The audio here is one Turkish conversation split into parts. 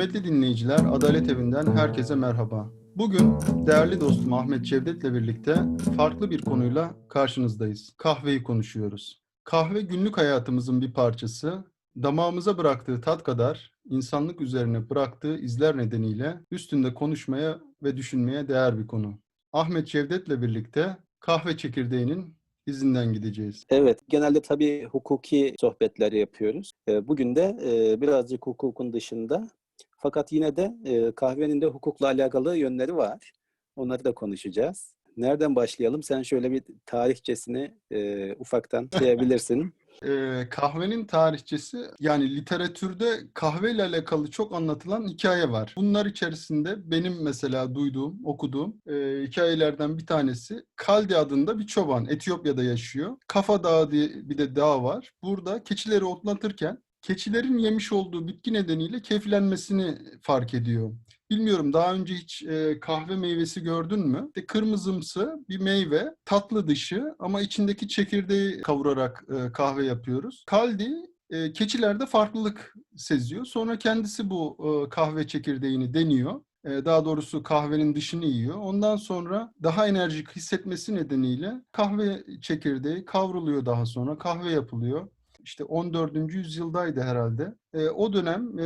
Kıymetli dinleyiciler, Adalet Evi'nden herkese merhaba. Bugün değerli dostum Ahmet Cevdet'le birlikte farklı bir konuyla karşınızdayız. Kahveyi konuşuyoruz. Kahve günlük hayatımızın bir parçası. Damağımıza bıraktığı tat kadar insanlık üzerine bıraktığı izler nedeniyle üstünde konuşmaya ve düşünmeye değer bir konu. Ahmet Cevdet'le birlikte kahve çekirdeğinin izinden gideceğiz. Evet, genelde tabii hukuki sohbetler yapıyoruz. E, Bugün de e, birazcık hukukun dışında fakat yine de e, kahvenin de hukukla alakalı yönleri var. Onları da konuşacağız. Nereden başlayalım? Sen şöyle bir tarihçesini e, ufaktan sayabilirsin. Ee, kahvenin tarihçesi yani literatürde kahveyle alakalı çok anlatılan hikaye var. Bunlar içerisinde benim mesela duyduğum, okuduğum e, hikayelerden bir tanesi Kaldi adında bir çoban Etiyopya'da yaşıyor. Kafa Dağı diye bir de dağ var. Burada keçileri otlatırken keçilerin yemiş olduğu bitki nedeniyle keflenmesini fark ediyor. Bilmiyorum daha önce hiç e, kahve meyvesi gördün mü? İşte kırmızımsı bir meyve, tatlı dışı ama içindeki çekirdeği kavurarak e, kahve yapıyoruz. Kaldi e, keçilerde farklılık seziyor. Sonra kendisi bu e, kahve çekirdeğini deniyor. E, daha doğrusu kahvenin dışını yiyor. Ondan sonra daha enerjik hissetmesi nedeniyle kahve çekirdeği kavruluyor daha sonra. Kahve yapılıyor işte 14. yüzyıldaydı herhalde. E, o dönem e,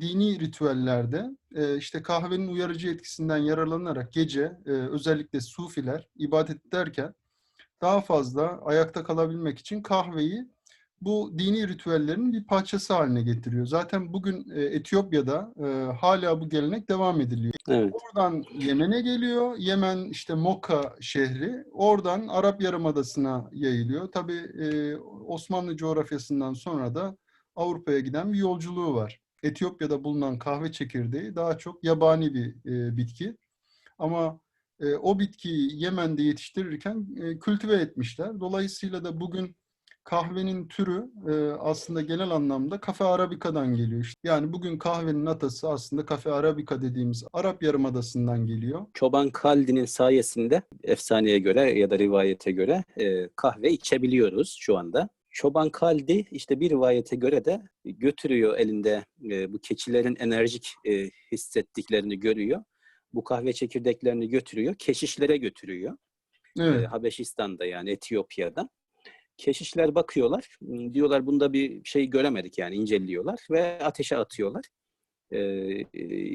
dini ritüellerde e, işte kahvenin uyarıcı etkisinden yararlanarak gece e, özellikle sufiler ibadet ederken daha fazla ayakta kalabilmek için kahveyi bu dini ritüellerin bir parçası haline getiriyor. Zaten bugün e, Etiyopya'da e, hala bu gelenek devam ediliyor. Evet. Oradan Yemen'e geliyor. Yemen işte Moka şehri. Oradan Arap Yarımadası'na yayılıyor. Tabii e, Osmanlı coğrafyasından sonra da Avrupa'ya giden bir yolculuğu var. Etiyopya'da bulunan kahve çekirdeği daha çok yabani bir e, bitki. Ama e, o bitkiyi Yemen'de yetiştirirken e, kültive etmişler. Dolayısıyla da bugün kahvenin türü e, aslında genel anlamda kafe arabika'dan geliyor. İşte yani bugün kahvenin atası aslında kafe arabika dediğimiz Arap Yarımadası'ndan geliyor. Çoban Kaldi'nin sayesinde efsaneye göre ya da rivayete göre e, kahve içebiliyoruz şu anda. Çoban Kaldi işte bir rivayete göre de götürüyor elinde e, bu keçilerin enerjik e, hissettiklerini görüyor. Bu kahve çekirdeklerini götürüyor, keşişlere götürüyor. Evet. E, Habeşistan'da yani Etiyopya'da. Keşişler bakıyorlar, "Hmm," diyorlar bunda bir şey göremedik yani inceliyorlar ve ateşe atıyorlar. E,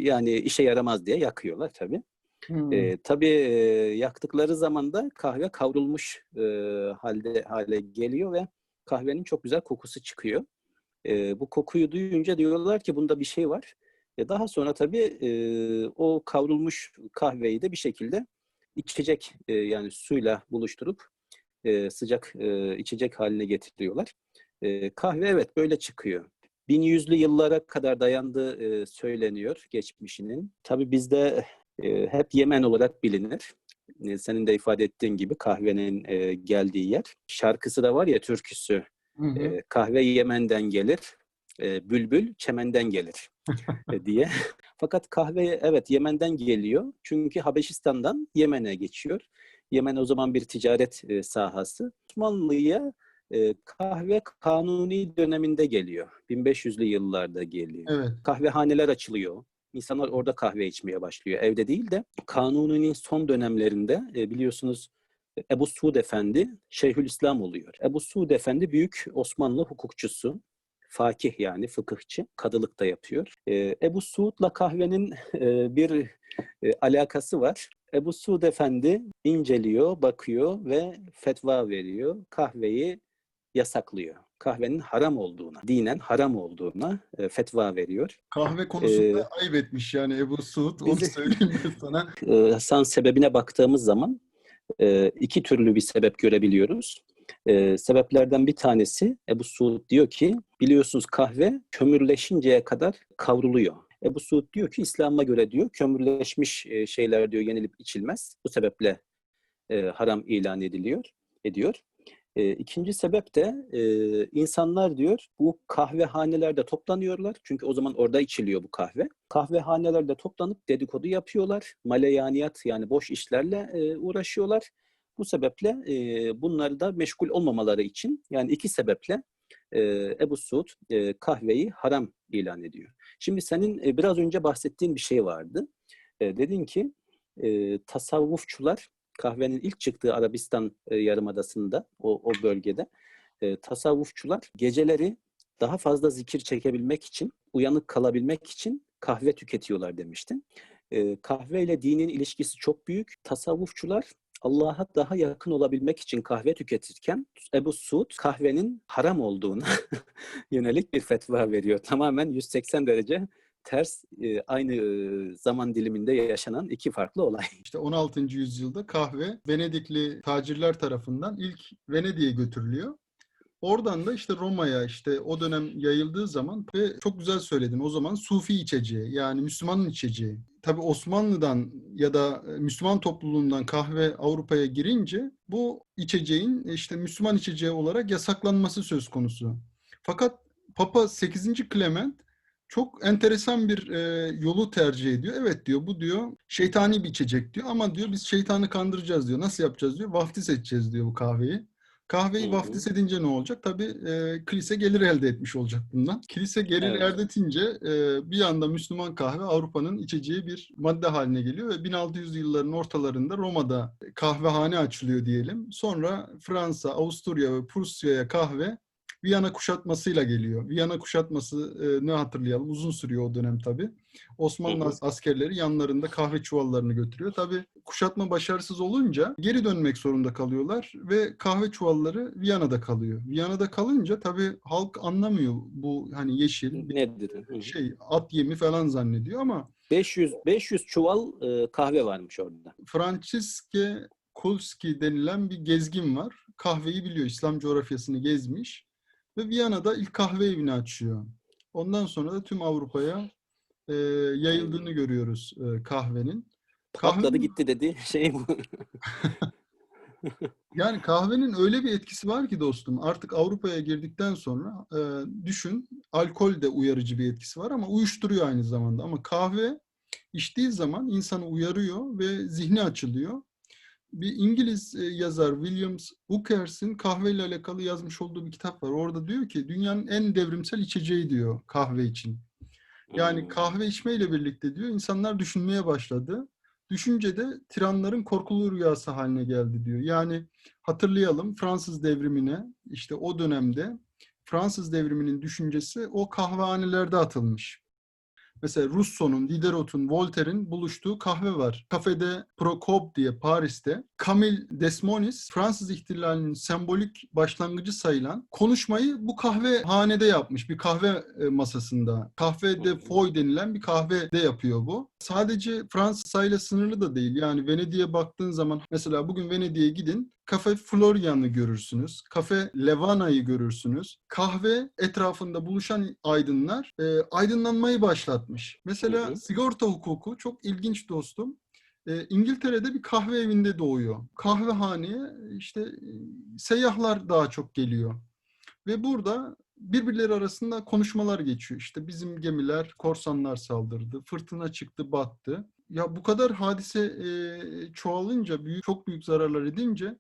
yani işe yaramaz diye yakıyorlar tabii. Hmm. E, tabii e, yaktıkları zaman da kahve kavrulmuş e, halde hale geliyor ve kahvenin çok güzel kokusu çıkıyor. E, bu kokuyu duyunca diyorlar ki bunda bir şey var. E, daha sonra tabii e, o kavrulmuş kahveyi de bir şekilde içecek e, yani suyla buluşturup e, sıcak e, içecek haline getiriyorlar. E, kahve evet böyle çıkıyor. 1100'lü yıllara kadar dayandığı e, söyleniyor geçmişinin. Tabii bizde e, hep Yemen olarak bilinir. E, senin de ifade ettiğin gibi kahvenin e, geldiği yer. Şarkısı da var ya türküsü. Hı hı. E, kahve Yemen'den gelir, e, bülbül çemenden gelir e, diye. Fakat kahve evet Yemen'den geliyor. Çünkü Habeşistan'dan Yemen'e geçiyor. Yemen o zaman bir ticaret e, sahası. Osmanlı'ya e, kahve kanuni döneminde geliyor. 1500'lü yıllarda geliyor. Evet. Kahvehaneler açılıyor. İnsanlar orada kahve içmeye başlıyor. Evde değil de Kanuni'nin son dönemlerinde e, biliyorsunuz Ebu Suud Efendi Şeyhülislam oluyor. Ebu Suud Efendi büyük Osmanlı hukukçusu. Fakih yani fıkıhçı. Kadılık da yapıyor. E, Ebu Suud'la kahvenin e, bir e, alakası var. Ebu Suud Efendi inceliyor, bakıyor ve fetva veriyor. Kahveyi yasaklıyor. Kahvenin haram olduğuna, dinen haram olduğuna e, fetva veriyor. Kahve konusunda Ee, ayıp etmiş yani Ebu Suud. Onu bizi- söyleyeyim sana. e, Hasan sebebine baktığımız zaman e, iki türlü bir sebep görebiliyoruz. E, sebeplerden bir tanesi Ebu Suud diyor ki biliyorsunuz kahve kömürleşinceye kadar kavruluyor. Ebu Suud diyor ki İslam'a göre diyor kömürleşmiş e, şeyler diyor yenilip içilmez. Bu sebeple e, haram ilan ediliyor, ediyor. E, ikinci sebep de e, insanlar diyor bu kahvehanelerde toplanıyorlar. Çünkü o zaman orada içiliyor bu kahve. Kahvehanelerde toplanıp dedikodu yapıyorlar. Maleyaniyat yani boş işlerle e, uğraşıyorlar. Bu sebeple e, bunları da meşgul olmamaları için yani iki sebeple e, Ebu Suud e, kahveyi haram ilan ediyor. Şimdi senin e, biraz önce bahsettiğin bir şey vardı. E, dedin ki e, tasavvufçular kahvenin ilk çıktığı Arabistan Yarımadası'nda o, o bölgede tasavvufçular geceleri daha fazla zikir çekebilmek için, uyanık kalabilmek için kahve tüketiyorlar demiştin. Kahve ile dinin ilişkisi çok büyük. Tasavvufçular Allah'a daha yakın olabilmek için kahve tüketirken Ebu Suud kahvenin haram olduğuna yönelik bir fetva veriyor. Tamamen 180 derece ters e, aynı e, zaman diliminde yaşanan iki farklı olay. İşte 16. yüzyılda kahve Venedikli tacirler tarafından ilk Venedik'e götürülüyor. Oradan da işte Roma'ya işte o dönem yayıldığı zaman ve çok güzel söyledin o zaman Sufi içeceği yani Müslümanın içeceği. Tabi Osmanlı'dan ya da e, Müslüman topluluğundan kahve Avrupa'ya girince bu içeceğin işte Müslüman içeceği olarak yasaklanması söz konusu. Fakat Papa 8. Clement çok enteresan bir e, yolu tercih ediyor. Evet diyor bu diyor şeytani bir içecek diyor ama diyor biz şeytanı kandıracağız diyor. Nasıl yapacağız diyor. Vaftiz edeceğiz diyor bu kahveyi. Kahveyi Hı hı. vaftiz edince ne olacak? Tabii e, kilise gelir elde etmiş olacak bundan. Kilise gelir Evet. elde edince e, bir anda Müslüman kahve Avrupa'nın içeceği bir madde haline geliyor ve 1600 yılların ortalarında Roma'da kahvehane açılıyor diyelim. Sonra Fransa, Avusturya ve Prusya'ya kahve Viyana kuşatmasıyla geliyor. Viyana kuşatması e, ne hatırlayalım uzun sürüyor o dönem tabii. Osmanlı Hı hı. as- askerleri yanlarında kahve çuvallarını götürüyor. Tabii kuşatma başarısız olunca geri dönmek zorunda kalıyorlar ve kahve çuvalları Viyana'da kalıyor. Viyana'da kalınca tabii halk anlamıyor bu hani yeşil Nedir? Şey at yemi falan zannediyor ama 500 500 çuval e, kahve varmış orada. Franciske Kulski denilen bir gezgin var. Kahveyi biliyor. İslam coğrafyasını gezmiş. Ve Viyana'da ilk kahve evini açıyor. Ondan sonra da tüm Avrupa'ya e, yayıldığını görüyoruz e, kahvenin. Patladı Kahvenin- gitti dedi şey bu. Yani kahvenin öyle bir etkisi var ki dostum artık Avrupa'ya girdikten sonra e, düşün alkol de uyarıcı bir etkisi var ama uyuşturuyor aynı zamanda. Ama kahve içtiği zaman insanı uyarıyor ve zihni açılıyor. Bir İngiliz e, yazar Williams Bookers'in kahveyle alakalı yazmış olduğu bir kitap var. Orada diyor ki dünyanın en devrimsel içeceği diyor kahve için. Yani Hmm. kahve içmeyle birlikte diyor insanlar düşünmeye başladı. Düşünce de tiranların korkulu rüyası haline geldi diyor. Yani hatırlayalım Fransız devrimine işte o dönemde Fransız devriminin düşüncesi o kahvehanelerde atılmış. Mesela Rousseau'nun, Diderot'un, Voltaire'in buluştuğu kahve var. Kafede Procope diye Paris'te. Camille Desmonis, Fransız ihtilalinin sembolik başlangıcı sayılan konuşmayı bu kahvehanede yapmış. Bir kahve e, masasında. Kahve de Foy denilen bir kahvede yapıyor bu. Sadece Fransa'yla sınırlı da değil. Yani Venedik'e baktığın zaman mesela bugün Venedik'e gidin. Kafe Florian'ı görürsünüz. Kafe Levana'yı görürsünüz. Kahve etrafında buluşan aydınlar e, aydınlanmayı başlatmış. Mesela Hı hı. sigorta hukuku çok ilginç dostum. E, İngiltere'de bir kahve evinde doğuyor. Kahvehaneye işte e, seyyahlar daha çok geliyor. Ve burada birbirleri arasında konuşmalar geçiyor. İşte bizim gemiler korsanlar saldırdı, fırtına çıktı, battı. Ya bu kadar hadise e, çoğalınca, büyük çok büyük zararlar edince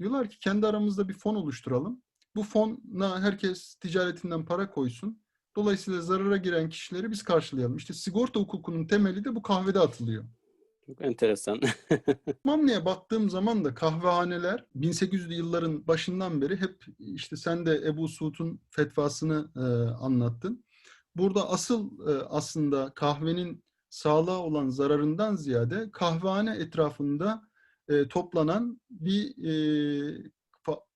diyorlar ki kendi aramızda bir fon oluşturalım. Bu fona herkes ticaretinden para koysun. Dolayısıyla zarara giren kişileri biz karşılayalım. İşte sigorta hukukunun temeli de bu kahvede atılıyor. Çok enteresan. Osmanlı'ya baktığım zaman da kahvehaneler 1800'lü yılların başından beri hep işte sen de Ebu Suud'un fetvasını e, anlattın. Burada asıl e, aslında kahvenin sağlığa olan zararından ziyade kahvehane etrafında e, toplanan bir e,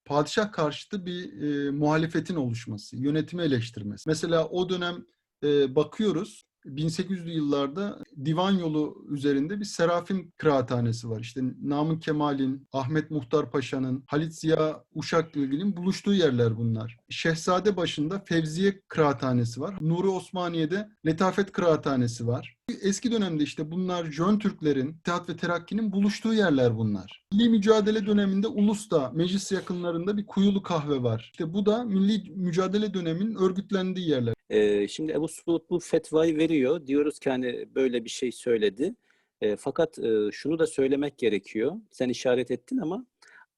padişah karşıtı bir e, muhalefetin oluşması, yönetimi eleştirmesi. Mesela o dönem e, bakıyoruz 1800'lü yıllarda divan yolu üzerinde bir Serafin kıraathanesi var. İşte Namık Kemal'in, Ahmet Muhtar Paşa'nın, Halit Ziya Uşaklıgil'in buluştuğu yerler bunlar. Şehzade başında Fevziye kıraathanesi var. Nuri Osmaniye'de Letafet kıraathanesi var. Eski dönemde işte bunlar Jön Türklerin, İttihat ve Terakki'nin buluştuğu yerler bunlar. Milli mücadele döneminde Ulus'ta, meclis yakınlarında bir kuyulu kahve var. İşte bu da milli mücadele döneminin örgütlendiği yerler. Ee, şimdi Ebu Suud bu fetvayı veriyor. Diyoruz ki hani böyle bir şey söyledi. E, fakat e, şunu da söylemek gerekiyor. Sen işaret ettin ama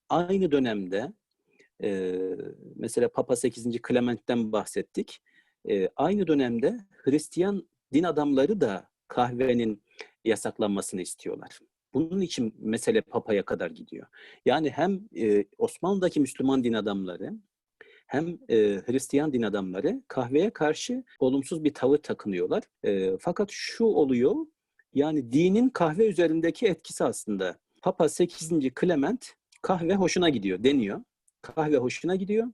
aynı dönemde e, mesela Papa 8. Clement'ten bahsettik. e, aynı dönemde Hristiyan din adamları da kahvenin yasaklanmasını istiyorlar. Bunun için mesele Papa'ya kadar gidiyor. Yani hem e, Osmanlı'daki Müslüman din adamları hem e, Hristiyan din adamları kahveye karşı olumsuz bir tavır takınıyorlar. E, fakat şu oluyor, yani dinin kahve üzerindeki etkisi aslında. Papa 8. Clement kahve hoşuna gidiyor deniyor. Kahve hoşuna gidiyor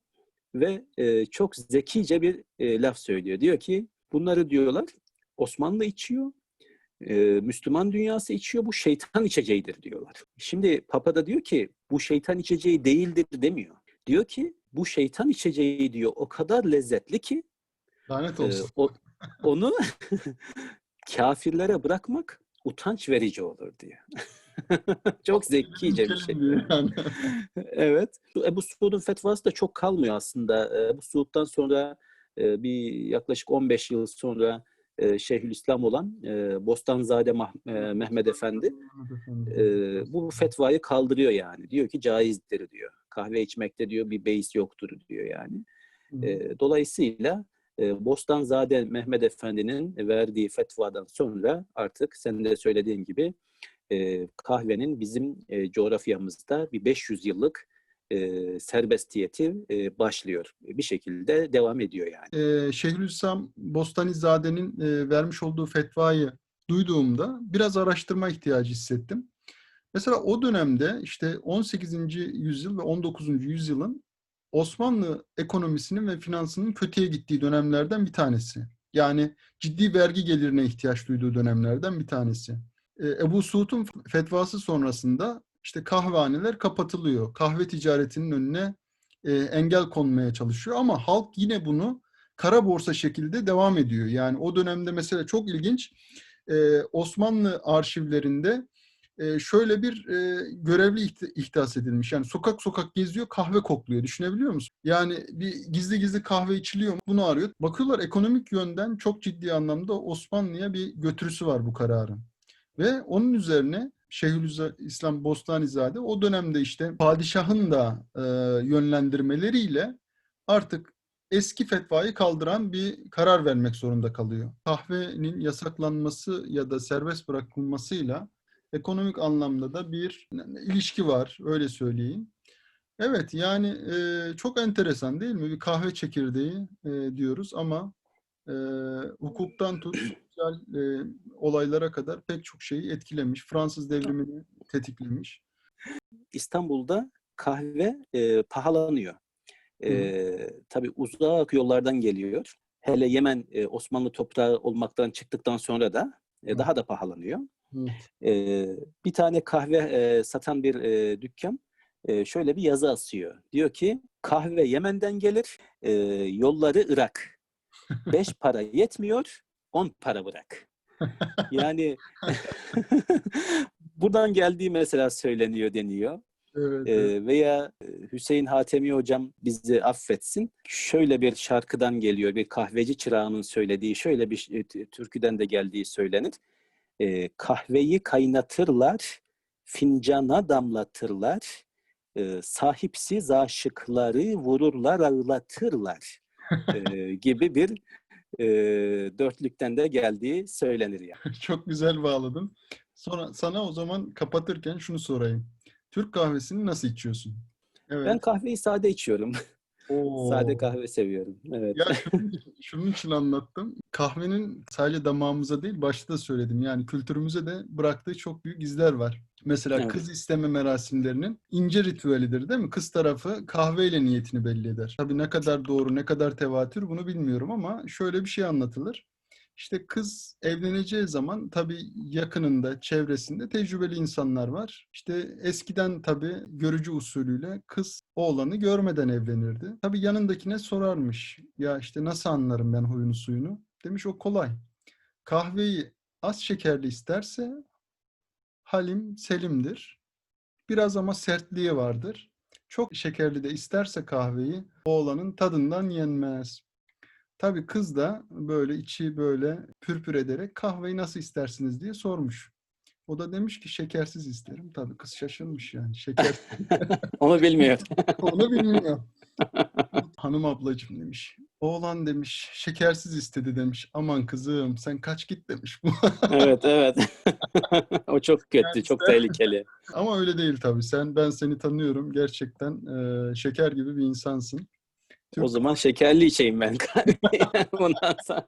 ve e, çok zekice bir e, laf söylüyor. Diyor ki bunları diyorlar Osmanlı içiyor, e, Müslüman dünyası içiyor, bu şeytan içeceğidir diyorlar. Şimdi Papa da diyor ki bu şeytan içeceği değildir demiyor. Diyor ki bu şeytan içeceği diyor o kadar lezzetli ki Lanet e, olsun. o, onu kafirlere bırakmak utanç verici olur diyor. çok zekice bir şey. Evet. Bu Ebu Suud'un fetvası da çok kalmıyor aslında. Ebu Suud'dan sonra e, bir yaklaşık 15 yıl sonra e, Şeyhülislam olan e, Bostanzade e, Mehmet Efendi e, bu fetvayı kaldırıyor yani. Diyor ki caizdir diyor. Kahve içmekte diyor bir beis yoktur diyor yani. E, dolayısıyla e, Bostanzade Mehmet Efendi'nin verdiği fetvadan sonra artık senin de söylediğin gibi e, kahvenin bizim e, coğrafyamızda bir 500 yıllık e, serbestiyeti e, başlıyor. Bir şekilde devam ediyor yani. Ee, Şeyhülislam Bostanizade'nin e, vermiş olduğu fetvayı duyduğumda biraz araştırma ihtiyacı hissettim. Mesela o dönemde işte 18. yüzyıl ve 19. yüzyılın Osmanlı ekonomisinin ve finansının kötüye gittiği dönemlerden bir tanesi. Yani ciddi vergi gelirine ihtiyaç duyduğu dönemlerden bir tanesi. Ee, Ebu Suud'un fetvası sonrasında işte kahvehaneler kapatılıyor. Kahve ticaretinin önüne e, engel konmaya çalışıyor ama halk yine bunu kara borsa şekilde devam ediyor. Yani o dönemde mesela çok ilginç e, Osmanlı arşivlerinde e, şöyle bir e, görevli ihti- ihdas edilmiş. Yani sokak sokak geziyor kahve kokluyor. Düşünebiliyor musun? Yani bir gizli gizli kahve içiliyor. Bunu arıyor. Bakıyorlar ekonomik yönden çok ciddi anlamda Osmanlı'ya bir götürüsü var bu kararın. Ve onun üzerine Şeyhülislam Bostanizade o dönemde işte padişahın da e, yönlendirmeleriyle artık eski fetvayı kaldıran bir karar vermek zorunda kalıyor. Kahvenin yasaklanması ya da serbest bırakılmasıyla ekonomik anlamda da bir ilişki var öyle söyleyeyim. Evet yani e, çok enteresan değil mi? Bir kahve çekirdeği e, diyoruz ama e, hukuktan tut sosyal e, olaylara kadar pek çok şeyi etkilemiş. Fransız devrimini tetiklemiş. İstanbul'da kahve e, pahalanıyor. E, tabii uzak yollardan geliyor. Hele Yemen e, Osmanlı toprağı olmaktan çıktıktan sonra da e, daha da pahalanıyor. Evet. Bir tane kahve satan bir dükkan şöyle bir yazı asıyor. Diyor ki kahve Yemen'den gelir, yolları Irak. Beş para yetmiyor, on para bırak. Yani buradan geldiği mesela söyleniyor deniyor. Evet, evet. veya Hüseyin Hatemi hocam bizi affetsin. Şöyle bir şarkıdan geliyor, bir kahveci çırağının söylediği, şöyle bir türküden de geldiği söylenir. Ee, kahveyi kaynatırlar, fincana damlatırlar, e, sahipsiz aşıkları vururlar, ağlatırlar e, gibi bir e, dörtlükten de geldiği söylenir yani. Çok güzel bağladın. Sonra sana o zaman kapatırken şunu sorayım. Türk kahvesini nasıl içiyorsun? Evet. Ben kahveyi sade içiyorum. Oo. Sade kahve seviyorum. Evet. Ya şunun, şunun için anlattım. Kahvenin sadece damağımıza değil, başta da söyledim. Yani kültürümüze de bıraktığı çok büyük izler var. Mesela Evet. kız isteme merasimlerinin ince ritüelidir değil mi? Kız tarafı kahveyle niyetini belli eder. Tabii ne kadar doğru, ne kadar tevatür bunu bilmiyorum ama şöyle bir şey anlatılır. İşte kız evleneceği zaman tabii yakınında, çevresinde tecrübeli insanlar var. İşte eskiden tabii görücü usulüyle kız oğlanı görmeden evlenirdi. Tabii yanındakine sorarmış. Ya işte nasıl anlarım ben huyunu suyunu? Demiş o kolay. Kahveyi az şekerli isterse halim selimdir. Biraz ama sertliği vardır. Çok şekerli de isterse kahveyi oğlanın tadından yenmez. Tabii kız da böyle içi böyle pürpür ederek kahveyi nasıl istersiniz diye sormuş. O da demiş ki şekersiz isterim. Tabii kız şaşırmış yani. Şeker. Onu bilmiyor. Onu bilmiyor. Hanım ablacım demiş. Oğlan demiş şekersiz istedi demiş. Aman kızım sen kaç git demiş. evet evet. o çok kötü, çok tehlikeli. Ama öyle değil tabii. Sen ben seni tanıyorum. Gerçekten e, şeker gibi bir insansın. Çok... O zaman şekerli içeyim ben. Bundan sonra.